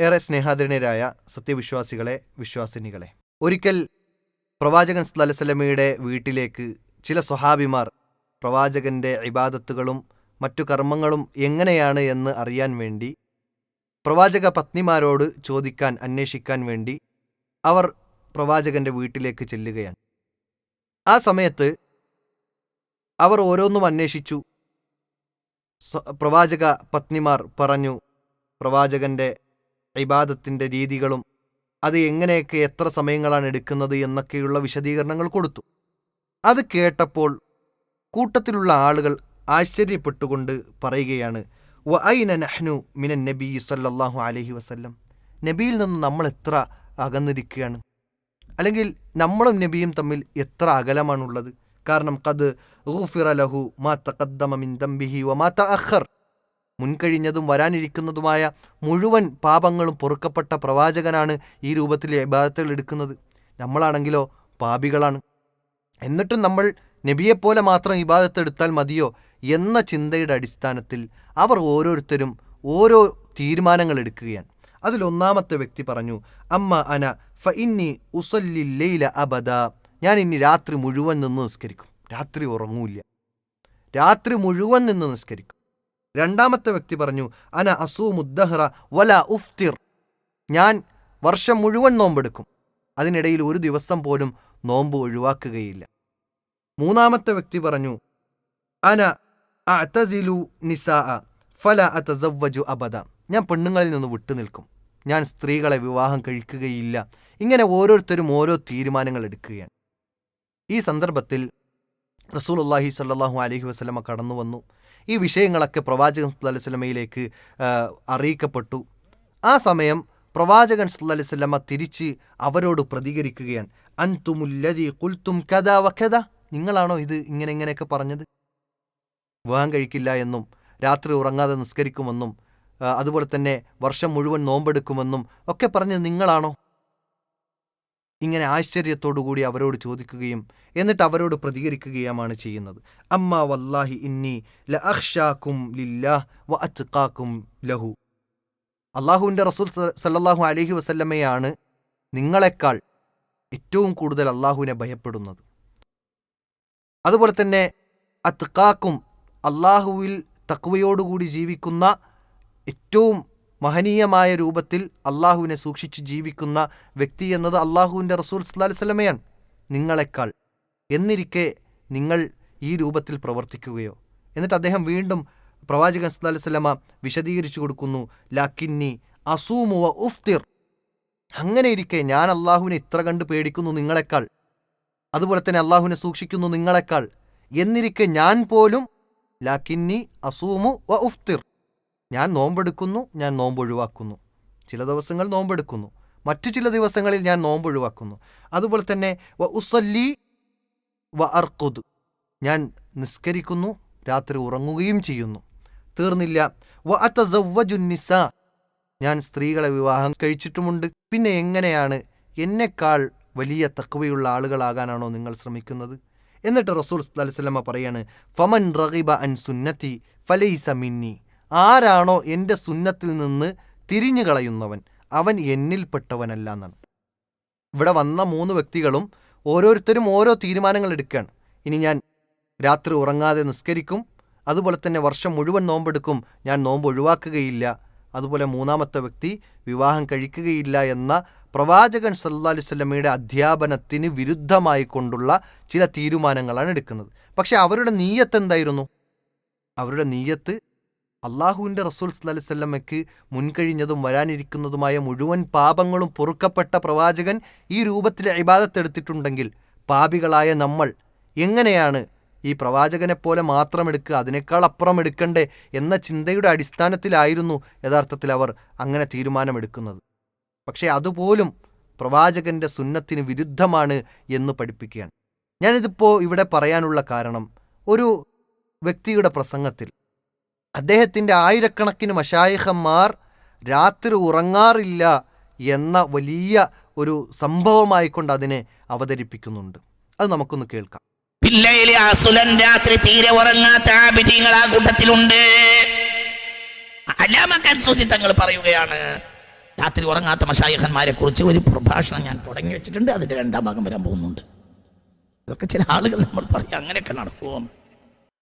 ഏറെ സ്നേഹാദരണീയരായ സത്യവിശ്വാസികളെ വിശ്വാസിനികളെ. ഒരിക്കൽ പ്രവാചകൻ സ്ലലസലമയുടെ വീട്ടിലേക്ക് ചില സ്വഹാബിമാർ പ്രവാചകന്റെ ഇബാദത്തുകളും മറ്റു കർമ്മങ്ങളും എങ്ങനെയാണ് എന്ന് അറിയാൻ വേണ്ടി പ്രവാചക പത്നിമാരോട് ചോദിക്കാൻ അന്വേഷിക്കാൻ വേണ്ടി അവർ പ്രവാചകന്റെ വീട്ടിലേക്ക് ചെല്ലുകയാണ്. ആ സമയത്ത് അവർ ഓരോന്നും അന്വേഷിച്ചു. പ്രവാചക പത്നിമാർ പറഞ്ഞു പ്രവാചകന്റെ ഇബാദത്തിന്റെ രീതികളും അത് എങ്ങനെയൊക്കെ എത്ര സമയങ്ങളാണ് എടുക്കുന്നത് എന്നൊക്കെയുള്ള വിശദീകരണങ്ങൾ കൊടുത്തു. അത് കേട്ടപ്പോൾ കൂട്ടത്തിലുള്ള ആളുകൾ ആശ്ചര്യപ്പെട്ടുകൊണ്ട് പറയുകയാണ് വ ഐന നഹ്നു മിനൻ നബി സല്ലാഹു അലഹി വസല്ലം? നബിയിൽ നിന്ന് നമ്മൾ എത്ര അകന്നിരിക്കുകയാണ്? അല്ലെങ്കിൽ നമ്മളും നബിയും തമ്മിൽ എത്ര അകലമാണുള്ളത്? കാരണം കത് ഗുഫിറ ലഹു മാ തഖദ്ദമ മിൻ ദംബിഹി വമാ തഅഖർ. മുൻകഴിഞ്ഞതും വരാനിരിക്കുന്നതുമായ മുഴുവൻ പാപങ്ങളും പൊറുക്കപ്പെട്ട പ്രവാചകനാണ് ഈ രൂപത്തിൽ ഇബാദത്തുകൾ എടുക്കുന്നത്. നമ്മളാണെങ്കിലോ പാപികളാണ്. എന്നിട്ടും നമ്മൾ നബിയെപ്പോലെ മാത്രം ഇബാദത്ത് എടുത്താൽ മതിയോ എന്ന ചിന്തയുടെ അടിസ്ഥാനത്തിൽ അവർ ഓരോരുത്തരും ഓരോ തീരുമാനങ്ങൾ എടുക്കുകയാണ്. അതിലൊന്നാമത്തെ വ്യക്തി പറഞ്ഞു അമ്മ അന ഫ ഇന്നി ഉസല്ലില്ലയില അബദ. ഞാൻ ഇനി രാത്രി മുഴുവൻ നിന്ന് നിസ്കരിക്കും. രാത്രി ഉറങ്ങൂല്ല. രാത്രി മുഴുവൻ നിന്ന് നിസ്കരിക്കും. രണ്ടാമത്തെ വ്യക്തി പറഞ്ഞു അന അസൂമുദ്ദഹ്റ വല ഉഫ്തിർ. ഞാൻ വർഷം മുഴുവൻ നോമ്പെടുക്കും. അതിനിടയിൽ ഒരു ദിവസം പോലും നോമ്പ് ഒഴിവാക്കുകയില്ല. മൂന്നാമത്തെ വ്യക്തി പറഞ്ഞു അന അതസിലു നിസാ ഫല അതസവ്വജു അബദ. ഞാൻ പെണ്ണുങ്ങളിൽ നിന്ന് വിട്ടുനിൽക്കും ഞാൻ സ്ത്രീകളെ വിവാഹം കഴിക്കുകയില്ല. ഇങ്ങനെ ഓരോരുത്തരും ഓരോ തീരുമാനങ്ങൾ എടുക്കുകയാണ്. ഈ സന്ദർഭത്തിൽ റസൂലുള്ളാഹി സല്ലാഹു അലഹി വസ്ലമ കടന്നു വന്നു ഈ വിഷയങ്ങളൊക്കെ പ്രവാചകൻ ആ, അറിയിക്കപ്പെട്ടു. ആ സമയം പ്രവാചകൻ വസല്ലമ തിരിച്ച് അവരോട് പ്രതികരിക്കുകയാണ്. അൻതുമുല്ലതി കുൽത്തും കഥ വഖത നിങ്ങളാണോ ഇത് ഇങ്ങനെ ഇങ്ങനെയൊക്കെ പറഞ്ഞത്? വിവാഹം കഴിക്കില്ല എന്നും രാത്രി ഉറങ്ങാതെ നിസ്കരിക്കുമെന്നും അതുപോലെ തന്നെ വർഷം മുഴുവൻ നോമ്പെടുക്കുമെന്നും ഒക്കെ പറഞ്ഞത് നിങ്ങളാണോ? ഇങ്ങനെ ആശ്ചര്യത്തോടുകൂടി അവരോട് ചോദിക്കുകയും എന്നിട്ട് അവരോട് പ്രതികരിക്കുകയുമാണ് ചെയ്യുന്നത്. അമ്മ വല്ലാഹി ഇന്നി ല അഹ്ഷാക്കും ലില്ലാഹ് വ അത്ഖാക്കും ലഹു. അള്ളാഹുവിന്റെ റസൂൽ സല്ലാഹു അലഹി വസല്ലമ്മയാണ് നിങ്ങളെക്കാൾ ഏറ്റവും കൂടുതൽ അള്ളാഹുവിനെ ഭയപ്പെടുന്നത്. അതുപോലെ തന്നെ അത്ക്കാക്കും അള്ളാഹുവിൽ തക്വയോടുകൂടി ജീവിക്കുന്ന ഏറ്റവും മഹനീയമായ രൂപത്തിൽ അള്ളാഹുവിനെ സൂക്ഷിച്ച് ജീവിക്കുന്ന വ്യക്തി എന്നത് അള്ളാഹുവിന്റെ റസൂൽ സ്വലാസ്ലമയാണ് നിങ്ങളെക്കാൾ. എന്നിരിക്കെ നിങ്ങൾ ഈ രൂപത്തിൽ പ്രവർത്തിക്കുകയോ. എന്നിട്ട് അദ്ദേഹം വീണ്ടും പ്രവാചകൻ വസല്ലമ വിശദീകരിച്ചു കൊടുക്കുന്നു ലാക്കിന്നി അസൂമുവ ഉഫ്തിർ. അങ്ങനെ ഇരിക്കെ ഞാൻ അള്ളാഹുവിനെ ഇത്ര കണ്ട് പേടിക്കുന്നു നിങ്ങളെക്കാൾ. അതുപോലെ തന്നെ അള്ളാഹുവിനെ സൂക്ഷിക്കുന്നു നിങ്ങളെക്കാൾ. എന്നിരിക്കെ ഞാൻ പോലും ലാക്കിന്നി അസൂമു വ ഉഫ്തിർ. ഞാൻ നോമ്പെടുക്കുന്നു ഞാൻ നോമ്പ് ഒഴിവാക്കുന്നു ചില ദിവസങ്ങൾ നോമ്പെടുക്കുന്നു. മറ്റു ചില ദിവസങ്ങളിൽ ഞാൻ നോമ്പ് ഒഴിവാക്കുന്നു അതുപോലെ തന്നെ വ ഉസല്ലി വ അർക്കുദ് ഞാൻ നിസ്കരിക്കുന്നു രാത്രി ഉറങ്ങുകയും ചെയ്യുന്നു. തീർന്നില്ല. വ അതസവ്വജു ഞാൻ സ്ത്രീകളെ വിവാഹം കഴിച്ചിട്ടുമുണ്ട്. പിന്നെ എങ്ങനെയാണ്? എന്നെക്കാൾ വലിയ തക്കവയുള്ള ആളുകളാകാനാണോ നിങ്ങൾ ശ്രമിക്കുന്നത്? എന്നിട്ട് റസൂൽ അലൈവല്ലമ്മ പറയാണ് ഫമൻ റഹിബ അൻ സുന്നത്തി ഫലൈസ മിന്നി. ആരാണോ എന്റെ സുന്നത്തിൽ നിന്ന് തിരിഞ്ഞു കളയുന്നവൻ അവൻ എന്നിൽപ്പെട്ടവനല്ല എന്നാണ് ഇവിടെ വന്ന മൂന്ന് വ്യക്തികളും ഓരോരുത്തരും ഓരോ തീരുമാനങ്ങൾ എടുക്കുകയാണ്. ഇനി ഞാൻ രാത്രി ഉറങ്ങാതെ നിസ്കരിക്കും അതുപോലെ തന്നെ വർഷം മുഴുവൻ നോമ്പെടുക്കും ഞാൻ നോമ്പ് ഒഴിവാക്കുകയില്ല അതുപോലെ മൂന്നാമത്തെ വ്യക്തി വിവാഹം കഴിക്കുകയില്ല എന്ന പ്രവാചകൻ സല്ലാ അലൈഹി വസല്ലമയുടെ അധ്യാപനത്തിന് വിരുദ്ധമായി കൊണ്ടുള്ള ചില തീരുമാനങ്ങളാണ് എടുക്കുന്നത്. പക്ഷെ അവരുടെ നീയത്ത് എന്തായിരുന്നു? അവരുടെ നീയത്ത് അള്ളാഹുവിന്റെ റസൂൽ അലൈഹി മുൻകഴിഞ്ഞതും വരാനിരിക്കുന്നതുമായ മുഴുവൻ പാപങ്ങളും പൊറുക്കപ്പെട്ട പ്രവാചകൻ ഈ രൂപത്തിൽ ഇബാദത്തെടുത്തിട്ടുണ്ടെങ്കിൽ പാപികളായ നമ്മൾ എങ്ങനെയാണ് ഈ പ്രവാചകനെപ്പോലെ മാത്രം എടുക്കുക അതിനേക്കാൾ അപ്പുറം എടുക്കണ്ടേ എന്ന ചിന്തയുടെ അടിസ്ഥാനത്തിലായിരുന്നു യഥാർത്ഥത്തിൽ അവർ അങ്ങനെ തീരുമാനമെടുക്കുന്നത്. പക്ഷേ അതുപോലും പ്രവാചകന്റെ സുന്നത്തിന് വിരുദ്ധമാണ് എന്ന് പഠിപ്പിക്കുകയാണ്. ഞാനിതിപ്പോൾ ഇവിടെ പറയാനുള്ള കാരണം ഒരു വ്യക്തിയുടെ പ്രസംഗത്തിൽ അദ്ദേഹത്തിന്റെ ആയിരക്കണക്കിന് മഷായിഹന്മാർ രാത്രി ഉറങ്ങാറില്ല എന്ന വലിയ ഒരു സംഭവമായിക്കൊണ്ട് അതിനെ അവതരിപ്പിക്കുന്നുണ്ട്. അത് നമുക്കൊന്ന് കേൾക്കാം. പിള്ളയിലെ അസുലൻ രാത്രി തീരെ ഉറങ്ങാത്ത ആബിദീങ്ങൾ ആ കൂട്ടത്തിലുണ്ട്. അലാമക്കാൻ സൂചി തങ്ങൾ പറയുകയാണ് രാത്രി ഉറങ്ങാത്ത മഷായഹന്മാരെ കുറിച്ച് ഒരു പ്രഭാഷണം ഞാൻ തുടങ്ങി വെച്ചിട്ടുണ്ട് അതിന്റെ രണ്ടാം ഭാഗം വരാൻ പോകുന്നുണ്ട്. ഇതൊക്കെ ചില ആളുകൾ നമ്മൾ പറയും അങ്ങനെയൊക്കെ നടക്കുമോ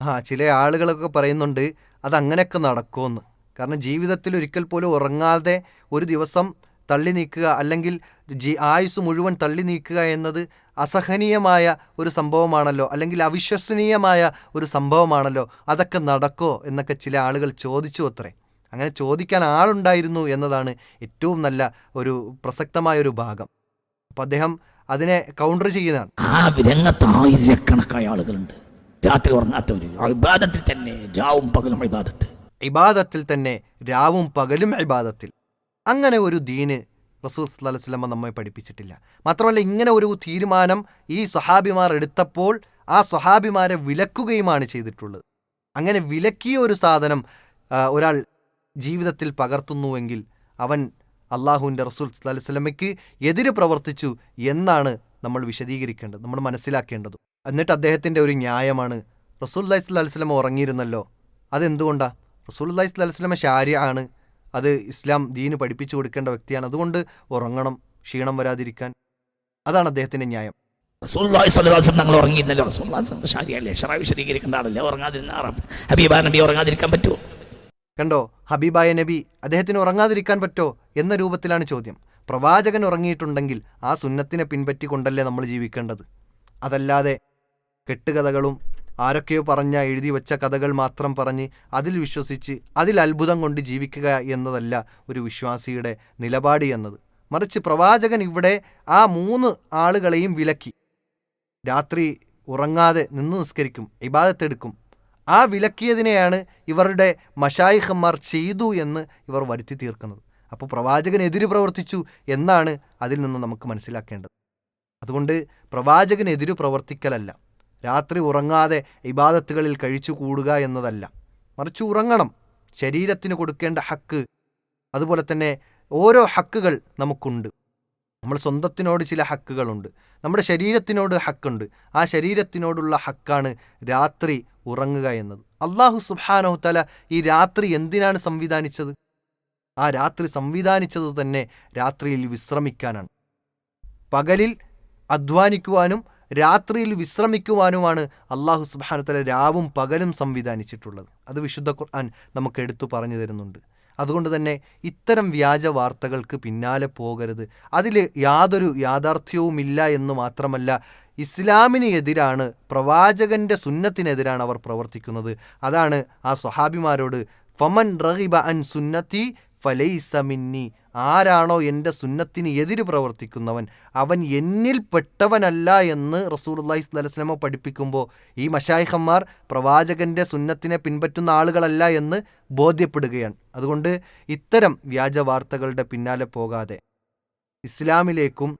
ആ ചില ആളുകളൊക്കെ പറയുന്നുണ്ട് അത് അങ്ങനെയൊക്കെ നടക്കുമെന്ന്. കാരണം ജീവിതത്തിൽ ഒരിക്കൽ പോലും ഉറങ്ങാതെ ഒരു ദിവസം തള്ളി നീക്കുക അല്ലെങ്കിൽ ജി ആയുസ് മുഴുവൻ തള്ളി നീക്കുക എന്നത് അസഹനീയമായ ഒരു സംഭവമാണല്ലോ അല്ലെങ്കിൽ അവിശ്വസനീയമായ ഒരു സംഭവമാണല്ലോ അതൊക്കെ നടക്കോ എന്നൊക്കെ ചില ആളുകൾ ചോദിച്ചു അത്രേ. അങ്ങനെ ചോദിക്കാൻ ആളുണ്ടായിരുന്നു എന്നതാണ് ഏറ്റവും നല്ല ഒരു പ്രസക്തമായ ഒരു ഭാഗം. അപ്പം അദ്ദേഹം അതിനെ കൗണ്ടർ ചെയ്യുന്നതാണ്. ആ രംഗത്ത് ആയിരക്കണക്കായ ആളുകളുണ്ട്. രാത്രി ഉറങ്ങാത്തവര് ഇബാദത്തിൽ തന്നെ രാവും പകലും ഇബാദത്ത്. ഇബാദത്തിൽ തന്നെ രാവും പകലും ഇബാദത്തിൽ. അങ്ങനെ ഒരു ദീന് റസൂൽ വസല്ലമ നമ്മെ പഠിപ്പിച്ചിട്ടില്ല. മാത്രമല്ല ഇങ്ങനെ ഒരു തീരുമാനം ഈ സ്വഹാബിമാർ എടുത്തപ്പോൾ ആ സ്വഹാബിമാരെ വിലക്കുകയുമാണ് ചെയ്തിട്ടുള്ളത്. അങ്ങനെ വിലക്കിയ ഒരു സാധനം ഒരാൾ ജീവിതത്തിൽ പകർത്തുന്നുവെങ്കിൽ അവൻ അള്ളാഹുവിന്റെ റസൂൽ സ്വലമയ്ക്ക് എതിര് പ്രവർത്തിച്ചു എന്നാണ് നമ്മൾ വിശദീകരിക്കേണ്ടത് നമ്മൾ മനസ്സിലാക്കേണ്ടത്. എന്നിട്ട് അദ്ദേഹത്തിന്റെ ഒരു ന്യായമാണ്. അലൈഹി സ്വലം ഉറങ്ങിയിരുന്നല്ലോ. അതെന്തുകൊണ്ടാണ് റസൂൽ അലൈഹി സ്വല്ലല്ലാഹു അലൈഹി വസല്ലമ ശാരി ആണ്. അത് ഇസ്ലാം ദീന് പഠിപ്പിച്ചു കൊടുക്കേണ്ട വ്യക്തിയാണ്. അതുകൊണ്ട് ഉറങ്ങണം ക്ഷീണം വരാതിരിക്കാൻ. അതാണ് അദ്ദേഹത്തിന്റെ ന്യായം. അലൈഹി വസല്ലം തങ്ങൾ ഉറങ്ങിയിരുന്നല്ലോ. വസല്ലം ശരിയല്ലേ? ഷറ വിശദീകരിക്കേണ്ട ആളല്ലേ? ഉറങ്ങാതിരുന്ന ഹബീബ നബി ഉറങ്ങാതിരിക്കാൻ പറ്റുമോ? കണ്ടോ? ഹബീബായ നബി അദ്ദേഹത്തിന് ഉറങ്ങാതിരിക്കാൻ പറ്റോ എന്ന രൂപത്തിലാണ് ചോദ്യം. പ്രവാചകൻ ഉറങ്ങിയിട്ടുണ്ടെങ്കിൽ ആ സുന്നത്തിനെ പിൻപറ്റിക്കൊണ്ടല്ലേ നമ്മൾ ജീവിക്കേണ്ടത്? അതല്ലാതെ കെട്ടുകഥകളും ആരൊക്കെയോ പറഞ്ഞ എഴുതി വച്ച കഥകൾ മാത്രം പറഞ്ഞ് അതിൽ വിശ്വസിച്ച് അതിൽ അത്ഭുതം കൊണ്ട് ജീവിക്കുക എന്നതല്ല ഒരു വിശ്വാസിയുടെ നിലപാട് എന്നത്. മറിച്ച് പ്രവാചകൻ ഇവിടെ ആ മൂന്ന് ആളുകളെയും വിലക്കി. രാത്രി ഉറങ്ങാതെ നിന്ന് നിസ്കരിക്കും ഇബാദത്തെടുക്കും. ആ വിലക്കിയതിനെയാണ് ഇവരുടെ മഷായിഹന്മാർ ചെയ്തു എന്ന് ഇവർ വരുത്തി തീർക്കുന്നത്. അപ്പോൾ പ്രവാചകൻ എതിര് പ്രവർത്തിച്ചു എന്നാണ് അതിൽ നിന്ന് നമുക്ക് മനസ്സിലാക്കേണ്ടത്. അതുകൊണ്ട് പ്രവാചകൻ എതിര് പ്രവർത്തിക്കലല്ല. രാത്രി ഉറങ്ങാതെ ഇബാദത്തുകളിൽ കഴിച്ചു കൂടുക എന്നതല്ല. മറിച്ച് ഉറങ്ങണം. ശരീരത്തിന് കൊടുക്കേണ്ട ഹക്ക്. അതുപോലെ തന്നെ ഓരോ ഹക്കുകൾ നമുക്കുണ്ട്. നമ്മൾ സ്വന്തത്തിനോട് ചില ഹക്കുകളുണ്ട്. നമ്മുടെ ശരീരത്തിനോട് ഹക്കുണ്ട്. ആ ശരീരത്തിനോടുള്ള ഹക്കാണ് രാത്രി ഉറങ്ങുക എന്നത്. അള്ളാഹു സുബ്ഹാനഹു തല ഈ രാത്രി എന്തിനാണ് സംവിധാനിച്ചത്? ആ രാത്രി സംവിധാനിച്ചത് തന്നെ രാത്രിയിൽ വിശ്രമിക്കാനാണ്. പകലിൽ അധ്വാനിക്കുവാനും രാത്രിയിൽ വിശ്രമിക്കുവാനുമാണ് അള്ളാഹു സുബാനത്തല തല രാവും പകലും സംവിധാനിച്ചിട്ടുള്ളത്. അത് വിശുദ്ധ ഖുർആൻ നമുക്ക് എടുത്തു പറഞ്ഞു തരുന്നുണ്ട്. അതുകൊണ്ട് തന്നെ ഇത്തരം വ്യാജ വാർത്തകൾക്ക് പിന്നാലെ പോകരുത്. അതിൽ യാതൊരു യാഥാർത്ഥ്യവുമില്ല എന്ന് മാത്രമല്ല ഇസ്ലാമിന് എതിരാണ് പ്രവാചകന്റെ സുന്നത്തിനെതിരാണ് അവർ പ്രവർത്തിക്കുന്നത്. അതാണ് ആ സ്വഹാബിമാരോട് ഫമൻ റഹിബ അൻ സുന്നത്തി ഫലൈസ മിന്നി. ആരാണോ എന്റെ സുന്നത്തിന് എതിര് പ്രവർത്തിക്കുന്നവൻ അവൻ എന്നിൽ പെട്ടവനല്ല എന്ന് അലൈഹി വസല്ലമ പഠിപ്പിക്കുമ്പോൾ ഈ മഷായിഹന്മാർ പ്രവാചകന്റെ സുന്നത്തിനെ പിൻപറ്റുന്ന ആളുകളല്ല എന്ന് ബോധ്യപ്പെടുകയാണ്. അതുകൊണ്ട് ഇത്തരം വ്യാജ വാർത്തകളുടെ പിന്നാലെ പോകാതെ ഇസ്ലാമിലേക്കും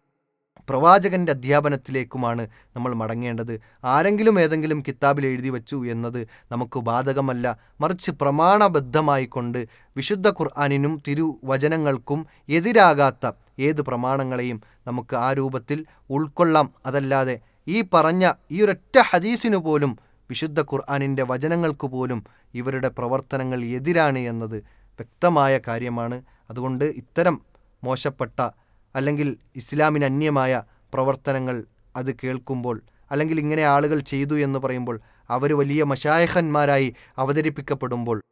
പ്രവാചകന്റെ അധ്യാപനത്തിലേക്കുമാണ് നമ്മൾ മടങ്ങേണ്ടത്. ആരെങ്കിലും ഏതെങ്കിലും കിതാബിൽ എഴുതി വച്ചു എന്നത് നമുക്ക് ബാധകമല്ല. മറിച്ച് പ്രമാണബദ്ധമായിക്കൊണ്ട് വിശുദ്ധ ഖുർആാനിനും തിരുവചനങ്ങൾക്കും എതിരാകാത്ത ഏത് പ്രമാണങ്ങളെയും നമുക്ക് ആ രൂപത്തിൽ ഉൾക്കൊള്ളാം. അതല്ലാതെ ഈ പറഞ്ഞ ഈ ഒരൊറ്റ ഹദീസിനു പോലും വിശുദ്ധ ഖുർആാനിന്റെ വചനങ്ങൾക്ക് പോലും ഇവരുടെ പ്രവർത്തനങ്ങൾ എതിരാണ് എന്നത് വ്യക്തമായ കാര്യമാണ്. അതുകൊണ്ട് ഇത്തരം മോശപ്പെട്ട അല്ലെങ്കിൽ ഇസ്ലാമിന് അന്യമായ പ്രവർത്തനങ്ങൾ അത് കേൾക്കുമ്പോൾ അല്ലെങ്കിൽ ഇങ്ങനെ ആളുകൾ ചെയ്തു എന്ന് പറയുമ്പോൾ അവർ വലിയ മഷായഹന്മാരായി അവതരിപ്പിക്കപ്പെടുമ്പോൾ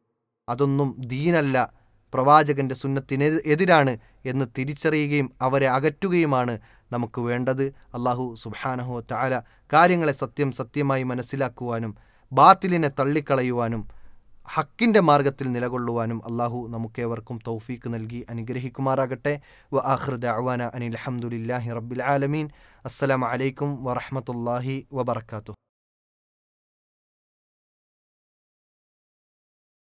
അതൊന്നും ദീനല്ല പ്രവാചകന്റെ സുന്നത്തിന് എതിരാണ് എന്ന് തിരിച്ചറിയുകയും അവരെ അകറ്റുകയുമാണ് നമുക്ക് വേണ്ടത്. അള്ളാഹു സുബാനഹു താല കാര്യങ്ങളെ സത്യം സത്യമായി മനസ്സിലാക്കുവാനും ബാത്തിലിനെ തള്ളിക്കളയുവാനും ഹക്കിന്റെ മാർഗത്തിൽ നിലകൊള്ളുവാനും അള്ളാഹു നമുക്കേവർക്കും തൗഫീക്ക് നൽകി അനുഗ്രഹിക്കുമാറാകട്ടെ. വ ആഹ്റദ അവാന അനിൽ അഹമ്മദില്ലാഹി റബ്ബിൽ ആലമീൻ. അസ്സലാമലൈക്കും വറഹമത്തല്ലാഹി വബർക്കാത്തു